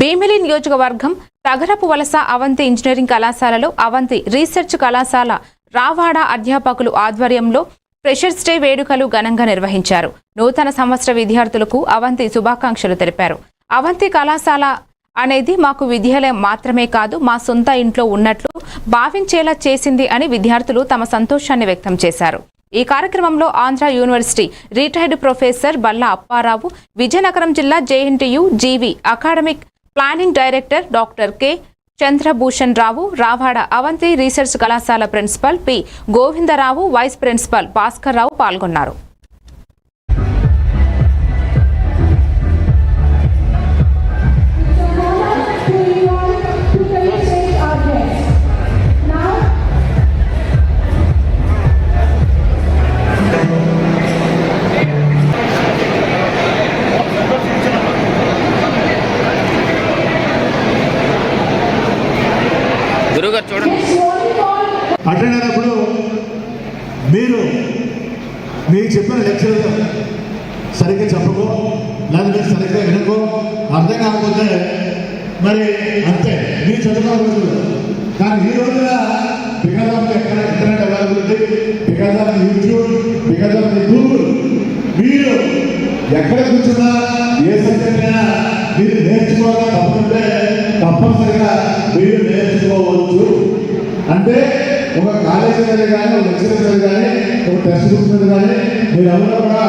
భీమిలి నియోజకవర్గం తగరపు వలస అవంతి ఇంజనీరింగ్ కళాశాలలో అవంతి రీసెర్చ్ కళాశాల రావాడ అధ్యాపకులు ఆధ్వర్యంలో ఫ్రెషర్స్ డే వేడుకలు ఘనంగా నిర్వహించారు. నూతన సంవత్సర విద్యార్థులకు అవంతి శుభాకాంక్షలు తెలిపారు. అవంతి కళాశాల అనేది మాకు విద్యాలయం మాత్రమే కాదు మా సొంత ఇంట్లో ఉన్నట్లు భావించేలా చేసింది అని విద్యార్థులు తమ సంతోషాన్ని వ్యక్తం చేశారు. ఈ కార్యక్రమంలో Andhra university retired professor Balla Apparao Vizianagaram జిల్లా JNTU GV academic planning director doctor K. Chandrabhushan Rao Ravada Avanti research కళాశాల principal P. Govindarao vice principal Bhaskar Rao పాల్గొన్నారు. గురుగారు చూడండి. అటెండ్ మీరు మీకు చెప్పిన లెక్చర్ సరిగ్గా చెప్పకో లేదా సరిగ్గా వినకో అర్థం కాకపోతే మరి అంతే. మీరు చదువుకున్న కానీ ఈ రోజున బికాస్ ఆఫ్ ఎక్కడ internet availability because of YouTube because of Google మీరు ఎక్కడ కూర్చున్నా ఏ సబ్జెక్ట్ అయినా మీరు నేర్చుకోవాలని తప్పుంటే తప్పనిసరిగా మీరు నేర్చుకోవచ్చు అంటే ఒక కాలేజీ మీద కానీ ఒక లెక్చరర్ మీద కానీ ఒక టెక్స్ట్ బుక్ మీద కానీ మీరు ఎవరు కూడా